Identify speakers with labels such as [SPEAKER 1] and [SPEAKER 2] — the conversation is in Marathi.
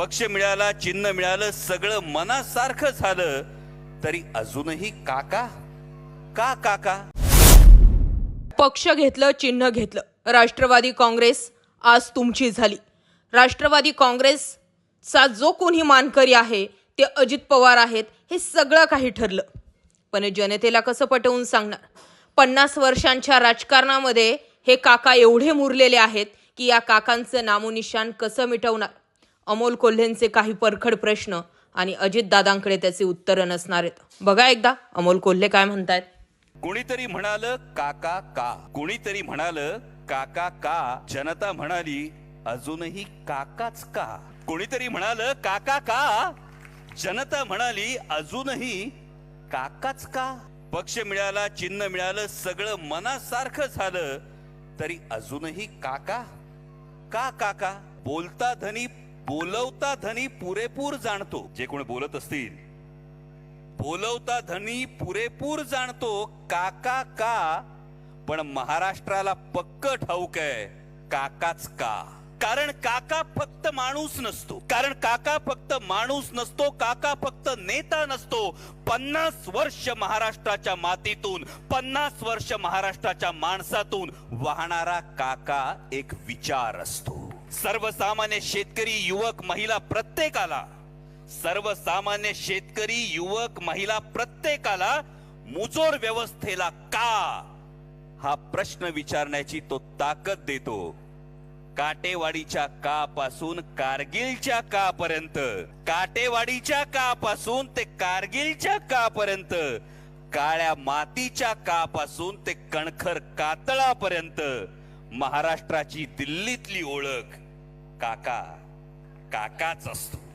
[SPEAKER 1] पक्ष मिळाला चिन्ह मिळालं सगळं मनासारखं झालं तरी अजूनही काका? का काका?
[SPEAKER 2] पक्ष घेतलं चिन्ह घेतलं. राष्ट्रवादी काँग्रेस आज तुमची झाली. राष्ट्रवादी काँग्रेसचा जो कोणी मानकरी आहे ते अजित पवार आहेत हे सगळं काही ठरलं. पण जनतेला कसं पटवून सांगणार? पन्नास वर्षांच्या राजकारणामध्ये हे काका एवढे मुरलेले आहेत की या काकांचं नामोनिशान कसं मिटवणार? अमोल कोल्हेंचे काही परखड प्रश्न आणि अजितदादांकडे त्याचे उत्तरं नसणार आहेत. बघा एकदा अमोल कोल्हे काय म्हणतायत.
[SPEAKER 1] कुणीतरी म्हणालं काका का. कुणीतरी म्हणालं काका का. जनता म्हणाली अजूनही काकाच का? कुणीतरी म्हणालं काका का. जनता म्हणाली अजूनही काकाच का? पक्ष मिळाला चिन्ह मिळालं सगळं मनासारखं झालं. तरी अजूनही काका? का काका? बोलता धनी बोलवता धनी पुरेपूर जाणतो. जे कोण बोलत असतील. बोलवता धनी पुरेपूर जाणतो काका का? पण महाराष्ट्राला पक्क ठाऊक आहे काकाच का? कारण काका फक्त माणूस नसतो. कारण काका फक्त माणूस नसतो काका फक्त नेता नसतो. पन्नास वर्ष महाराष्ट्राच्या मातीतून पन्नास वर्ष महाराष्ट्राच्या माणसातून वाहणारा काका एक विचार असतो. सर्वसामान्य शेतकरी युवक महिला प्रत्येकाला सर्वसामान्य शेतकरी युवक महिला प्रत्येकाला मुजोर व्यवस्थेला का? हा प्रश्न विचारण्याची तो ताकद देतो. काटेवाडीच्या का पासून कारगिलच्या का पर्यंत काटेवाडीच्या का पासून ते कारगिलच्या का पर्यंत काळ्या मातीच्या का पासून ते कणखर कातळापर्यंत महाराष्ट्राची दिल्लीतली ओळख काका काकाच असतो.